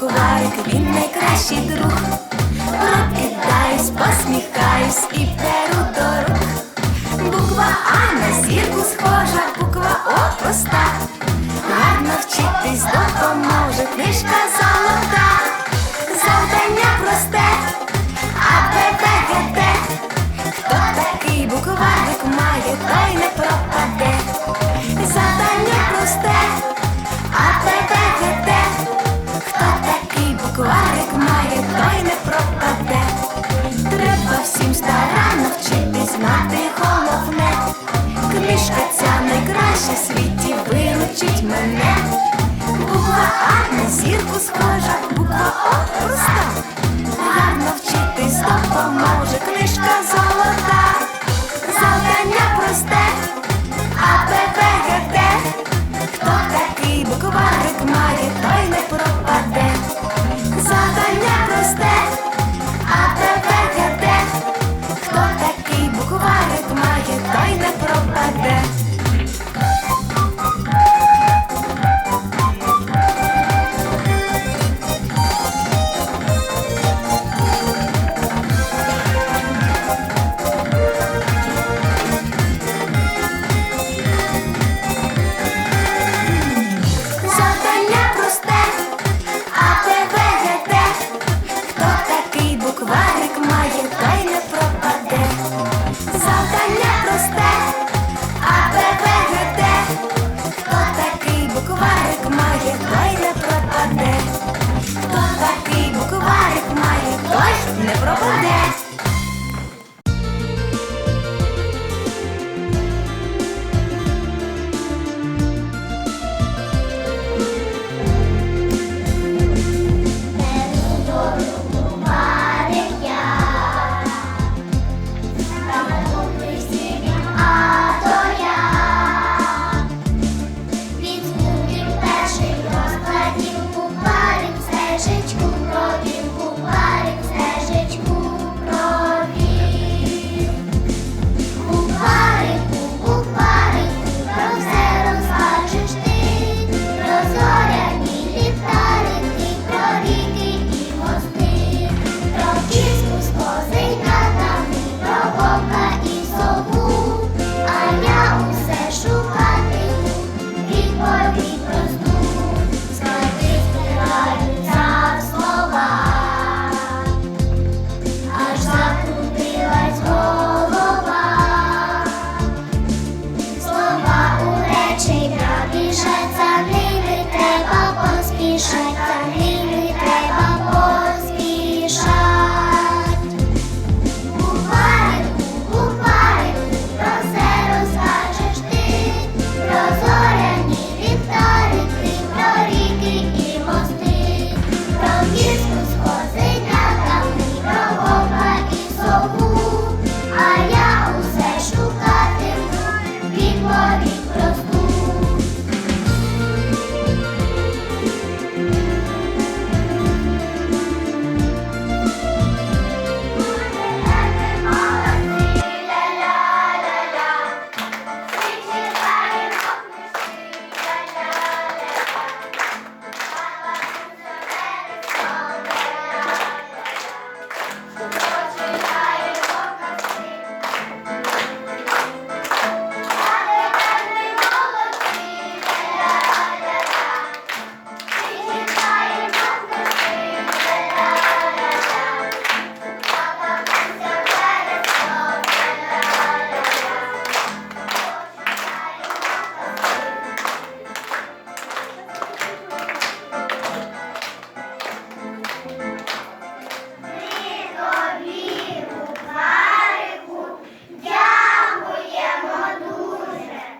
куварик, він найкращий друг. Прокидаюсь, посміхаюсь і беру до рук. Буква А на зірку схожа, буква О проста. Гарно вчитись допоможе книжка за. мене, буква А на зірку схожа, буква О проста. Bye.